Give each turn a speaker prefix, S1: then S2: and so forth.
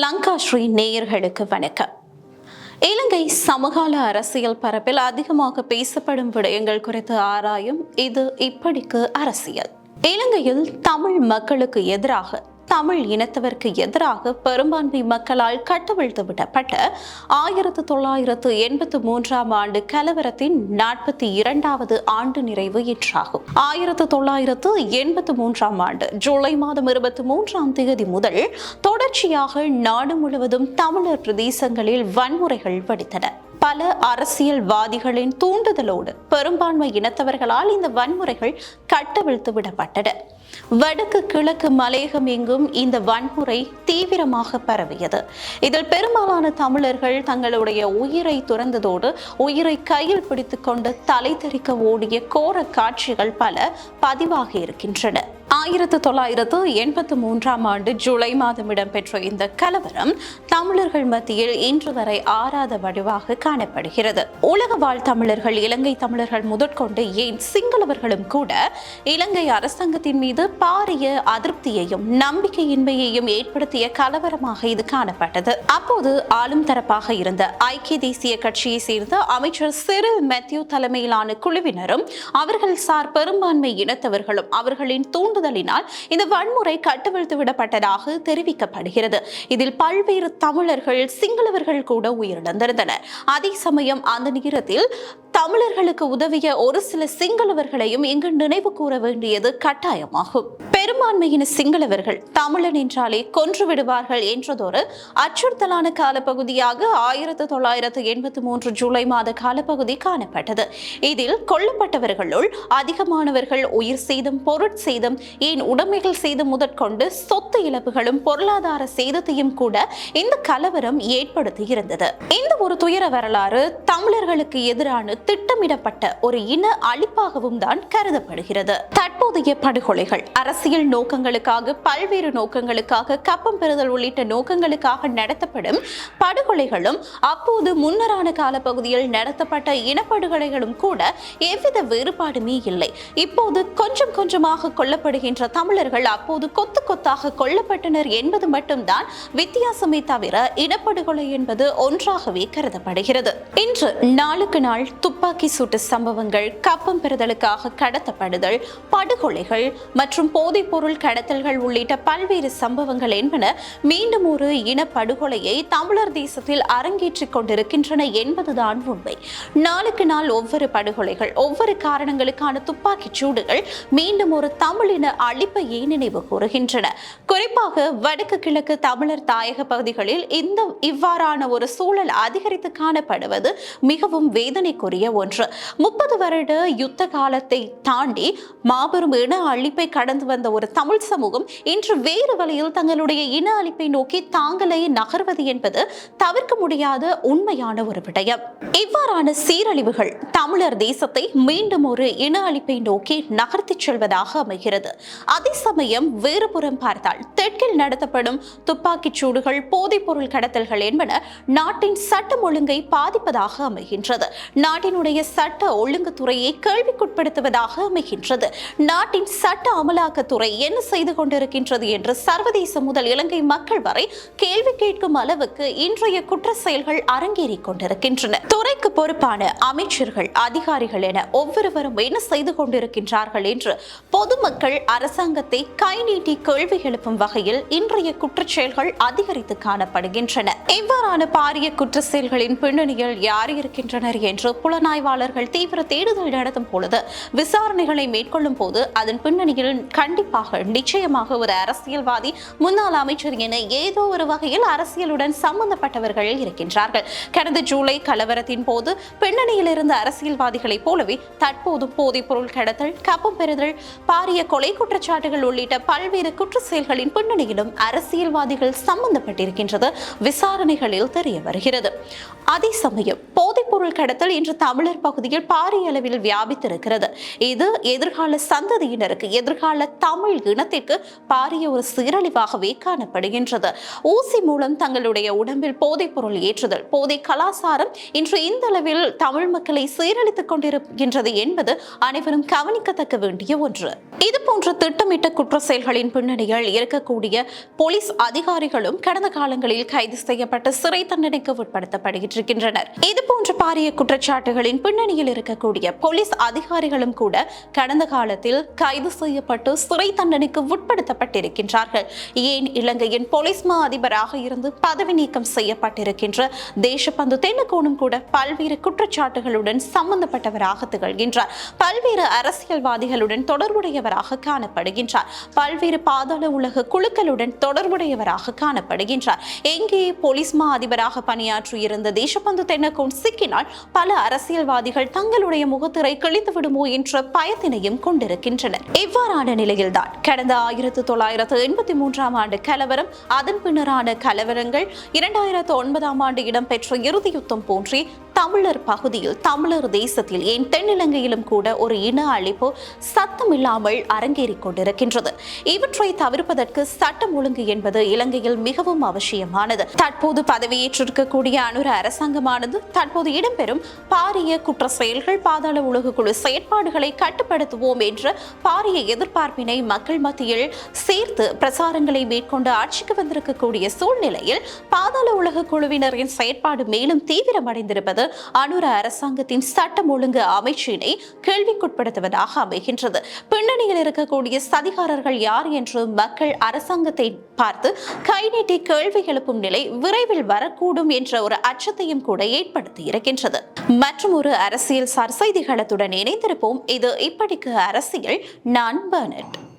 S1: லங்கா ஸ்ரீ நேயர்களுக்கு வணக்கம். இலங்கை சமகால அரசியல் பரப்பில் அதிகமாக பேசப்படும் விடயங்கள் குறித்து ஆராயும் இது இப்படிக்கு அரசியல். இலங்கையில் தமிழ் மக்களுக்கு எதிராக தமிழ் இனத்தவருக்கு எதிராக பெரும்பான்மை மக்களால் கட்டவிழ்த்து விடப்பட்ட ஆயிரத்து தொள்ளாயிரத்து எண்பத்து மூன்றாம் ஆண்டு கலவரத்தின் நாற்பத்தி இரண்டாவது ஆண்டு நிறைவு இன்றாகும். ஆயிரத்து தொள்ளாயிரத்து எண்பத்து மூன்றாம் ஆண்டு ஜூலை மாதம் இருபத்தி மூன்றாம் தேதி முதல் தொடர்ச்சியாக நாடு முழுவதும் தமிழர் பிரதேசங்களில் வன்முறைகள் வெடித்தன. பல அரசியல்வாதிகளின் தூண்டுதலோடு பெரும்பான்மை இனத்தவர்களால் இந்த வன்முறைகள் கட்டவிழ்த்து விடப்பட்டன. வடக்கு கிழக்கு மலையகம் எங்கும் இந்த வன்முறை தீவிரமாக பரவியது. இதில் பெரும்பாலான தமிழர்கள் தங்களுடைய உயிரை துறந்ததோடு உயிரை கையில் பிடித்துக்கொண்டு தலை தெறிக்க ஓடிய கோர காட்சிகள் பல பதிவாகி இருக்கின்றன. ஆயிரத்து தொள்ளாயிரத்து எண்பத்து மூன்றாம் ஆண்டு ஜூலை மாதம் இடம்பெற்ற இந்த கலவரம் தமிழர்கள் மத்தியில் இன்று வரை ஆறாத வடிவாக காணப்படுகிறது. உலக வாழ் தமிழர்கள் இலங்கை தமிழர்கள் முதற்கொண்டு ஏன் சிங்களவர்களும் கூட இலங்கை அரசாங்கத்தின் மீது பாரிய அதிருப்தியையும் நம்பிக்கையின்மையையும் ஏற்படுத்திய கலவரமாக இது காணப்பட்டது. அப்போது ஆளும் தரப்பாக இருந்த ஐக்கிய தேசிய கட்சியை சேர்ந்த அமைச்சர் சிறில் மேத்யூ தலைமையிலான குழுவினரும் அவர்கள் சார் பெரும்பான்மை இனத்தவர்களும் அவர்களின் தாக்குதலினால் இந்த வன்முறை கட்டவிழ்த்து விடப்பட்டதாக தெரிவிக்கப்படுகிறது. இதில் பல்வேறு தமிழர்கள் சிங்களவர்கள் கூட உயிரிழந்திருந்தனர். அதே சமயம் அந்த நேரத்தில் தமிழர்களுக்கு உதவிய ஒரு சில சிங்களவர்களையும் இங்கு நினைவு கூற வேண்டியது கட்டாயமாகும். பெரும்பான்மையின சிங்களவர்கள் தமிழன் என்றாலே கொன்று விடுவார்கள் என்றதொரு அச்சுறுத்தலான காலப்பகுதியாக ஆயிரத்து தொள்ளாயிரத்து எண்பத்தி மூன்று ஜூலை மாத காலப்பகுதி காணப்பட்டது. இதில் கொல்லப்பட்டவர்களுள் அதிகமானவர்கள் உயிர் சேதம் பொருட்சேதம் ஏன் உடைமைகள் சேதம் முதற்கொண்டு சொத்து இழப்புகளும் பொருளாதார சேதத்தையும் கூட இந்த கலவரம் ஏற்படுத்தி இருந்தது. இந்த ஒரு துயர வரலாறு தமிழர்களுக்கு எதிரான திட்டமிடப்பட்ட ஒரு இன அழிப்பாகவும் தான் கருதப்படுகிறது. தற்போதைய படுகொலைகள் அரசியல் நோக்கங்களுக்காக பல்வேறு நோக்கங்களுக்காக கப்பம் பெறுதல் உள்ளிட்ட நோக்கங்களுக்காக நடத்தப்படும் படுகொலைகளும் அப்போது முன்னரான காலப்பகுதியில் நடத்தப்பட்ட இனப்படுகொலைகளும் கூட எவ்வித வேறுபாடுமே இல்லை. இப்போது கொஞ்சம் கொஞ்சமாக கொல்லப்படுகின்ற தமிழர்கள் அப்போது கொத்து கொத்தாக கொல்லப்பட்டனர் என்பது மட்டும்தான் வித்தியாசமே தவிர இனப்படுகொலை என்பது ஒன்றாகவே கருதப்படுகிறது. இன்று நாளுக்கு நாள் துப்பாக்கி சூட்டு சம்பவங்கள் கப்பம் பெறுதலுக்காக கடத்தப்படுதல் படுகொலைகள் மற்றும் போதைப்பொருள் கடத்தல்கள் உள்ளிட்ட பல்வேறு சம்பவங்கள் என்பன மீண்டும் ஒரு இனப்படுகொலையை தமிழர் தேசத்தில் அரங்கேற்றிக் கொண்டிருக்கின்றன என்பதுதான் உண்மை. நாளுக்கு நாள் ஒவ்வொரு படுகொலைகள் ஒவ்வொரு காரணங்களுக்கான துப்பாக்கிச் சூடுகள் மீண்டும் ஒரு தமிழின அழிப்பையே நினைவு கூறுகின்றன? குறிப்பாக வடக்கு கிழக்கு தமிழர் தாயக பகுதிகளில் இந்த இவ்வாறான ஒரு சூழல் அதிகரித்து காணப்படுவது மிகவும் வேதனைக்குரிய ஒன்று. முப்பது வருட யுத்த காலத்தை தாண்டி மாபெரும் இன அழிப்பை கடந்து வந்த ஒரு தமிழ் சமூகம் இன்று வேறு வழியில் தங்களுடைய இன அழிப்பை நோக்கி தாங்களே நகர்வது என்பது தவிர்க்க முடியாத உண்மையான ஒரு விடயம். இவ்வாறான சீரழிவுகள் தமிழர் தேசத்தை மீண்டும் ஒரு இன அழிப்பை நோக்கி நகர்த்திச் செல்வதாக அமைகிறது. அதே சமயம் வேறுபுறம் பார்த்தால் தெற்கில் நடத்தப்படும் துப்பாக்கிச் சூடுகள் போதைப் பொருள் கடத்தல்கள் என்பன நாட்டின் சட்டம் ஒழுங்கை பாதிப்பதாக அமைகின்றது. நாட்டின் நாட்டினுடைய சட்ட ஒழுங்குத்துறையை கேள்விக்குட்படுத்துவதாக அமைகின்றது. நாட்டின் சட்ட அமலாக்கத்துறை என்ன செய்து கொண்டிருக்கின்றது என்று சர்வதேச முதல் இலங்கை மக்கள் வரை கேள்வி கேட்கும் அளவுக்கு இன்றைய குற்ற செயல்கள் அரங்கேறிக் கொண்டிருக்கின்றன. துறைக்கு பொறுப்பான அமைச்சர்கள் அதிகாரிகள் என ஒவ்வொருவரும் என்ன செய்து கொண்டிருக்கின்றார்கள் என்று பொதுமக்கள் அரசாங்கத்தை கை நீட்டி கேள்வி எழுப்பும் வகையில் இன்றைய குற்றச் செயல்கள் அதிகரித்து காணப்படுகின்றன. இவ்வாறான பாரிய குற்ற செயல்களின் பின்னணியில் யார் இருக்கின்றனர் என்று புலன் புலனாய்வாளர்கள் தீவிர தேடுதல் நடத்தும் பொழுது விசாரணைகளை மேற்கொள்ளும் போது அதன் பின்னணியில் கண்டிப்பாக நிச்சயமாக ஒரு அரசியல்வாதி முன்னாள் அமைச்சர் என ஏதோ ஒரு வகையில் அரசியலுடன் சம்பந்தப்பட்டவர்கள் இருக்கின்றார்கள். கடந்த ஜூலை கலவரத்தின் போது பின்னணியில் இருந்த அரசியல்வாதிகளைப் போலவே தற்போது போதைப் பொருள் கடத்தல் கப்பம் பெறுதல் பாரிய கொலை குற்றச்சாட்டுகள் உள்ளிட்ட பல்வேறு குற்ற செயல்களின் பின்னணியிலும் அரசியல்வாதிகள் சம்பந்தப்பட்டிருக்கின்றது. விசாரணைகளில் தெரிய வருகிறது. அதே சமயம் போதைப் பொருள் கடத்தல் இன்று தமிழர் பகுதியில் பாரிய அளவில் வியாபித்திருக்கிறது. இது எதிர்கால சந்ததியினருக்கு எதிர்கால தமிழ் இனத்திற்கு பாரிய ஒரு சீரழிவாகவே காணப்படுகின்றது. ஊசி மூலம் தங்களுடைய உடம்பில் போதைப் பொருள் ஏற்றுதல் போதை கலாசாரம் இன்று இந்த அளவில் தமிழ் மக்களை சீரழித்துக் கொண்டிருக்கின்றது என்பது அனைவரும் கவனிக்கத்தக்க வேண்டிய ஒன்று. இது போன்ற திட்டமிட்ட குற்ற செயல்களின் பின்னணியில் இருக்கக்கூடிய போலீஸ் அதிகாரிகளும் கடந்த காலங்களில் கைது செய்யப்பட்டு சிறை தண்டனைக்கு உட்படுத்தப்படுகின்றனர் இது போன்ற பாரிய குற்றச்சாட்டுகள் குற்றச்சாட்டுகளின் பின்னணியில் இருக்கக்கூடிய போலீஸ் அதிகாரிகளும் கூட கடந்த காலத்தில் கைது செய்யப்பட்டு சிறை தண்டனைக்கு உட்படுத்தப்பட்டிருக்கின்றார்கள். ஏன் இலங்கையின் போலீஸ் மா அதிபராக இருந்து பதவி நீக்கம் செய்யப்பட்டிருக்கின்ற தேசபந்து தென்னக்கோணும் கூட பல்வேறு குற்றச்சாட்டுகளுடன் சம்பந்தப்பட்டவராக திகழ்கின்றார். பல்வேறு அரசியல்வாதிகளுடன் தொடர்புடையவராக காணப்படுகின்றார். பல்வேறு பாதாள உலக குழுக்களுடன் தொடர்புடையவராக காணப்படுகின்றார். எங்கே போலீஸ் மா அதிபராக பணியாற்றியிருந்த தேசபந்து தென்னகோன் சிக்கினால் பல அரசியல் அரசியல்வாதிகள் தங்களுடைய முகத்திரை கிழித்து விடுமோ என்ற பயத்தினையும் கொண்டிருக்கின்றனர். இவ்வாறான நிலையில்தான் கடந்த ஆயிரத்து தொள்ளாயிரத்து எண்பத்தி மூன்றாம் ஆண்டு கலவரம் அதன் பின்னரான கலவரங்கள் இரண்டாயிரத்து ஒன்பதாம் ஆண்டு இடம்பெற்ற இறுதி யுத்தம் போன்றே தமிழர் பகுதியில் தமிழர் தேசத்தில் ஏன் தென்னிலங்கையிலும் கூட ஒரு இன அழிப்பு சத்தம் இல்லாமல் அரங்கேறிக் கொண்டிருக்கின்றது. இவற்றை தவிர்ப்பதற்கு சட்டம் ஒழுங்கு என்பது இலங்கையில் மிகவும் அவசியமானது. தற்போது பதவியேற்றிருக்கக்கூடிய அனுர அரசாங்கமானது தற்போது இடம்பெறும் பாரிய குற்ற செயல்கள் பாதாள உலக குழு செயற்பாடுகளை கட்டுப்படுத்துவோம் என்ற பாரிய எதிர்பார்ப்பினை மக்கள் மத்தியில் சேர்த்து பிரசாரங்களை மேற்கொண்டு ஆட்சிக்கு வந்திருக்கக்கூடிய சூழ்நிலையில் பாதாள உலக குழுவினரின் செயற்பாடு மேலும் தீவிரமடைந்திருப்பது அனுர அரசாங்கத்தின் சட்டம் ஒழுங்கு அமைச்சினை கேள்விக்குட்படுத்துவதாக அமைகின்றது. பின்னணியில் இருக்கக்கூடிய சதிகாரர்கள் யார் என்று மக்கள் அரசாங்கத்தை பார்த்து கை நீட்டி கேள்வி எழுப்பும் நிலை விரைவில் வரக்கூடும் என்ற ஒரு அச்சத்தையும் கூட ஏற்படுத்தி இருக்கின்றது. மற்றும் ஒரு அரசியல் சர்செய்திகளத்துடன் இணைந்திருப்போம். இது இப்படிக்கு அரசியல் நான் பர்னட்.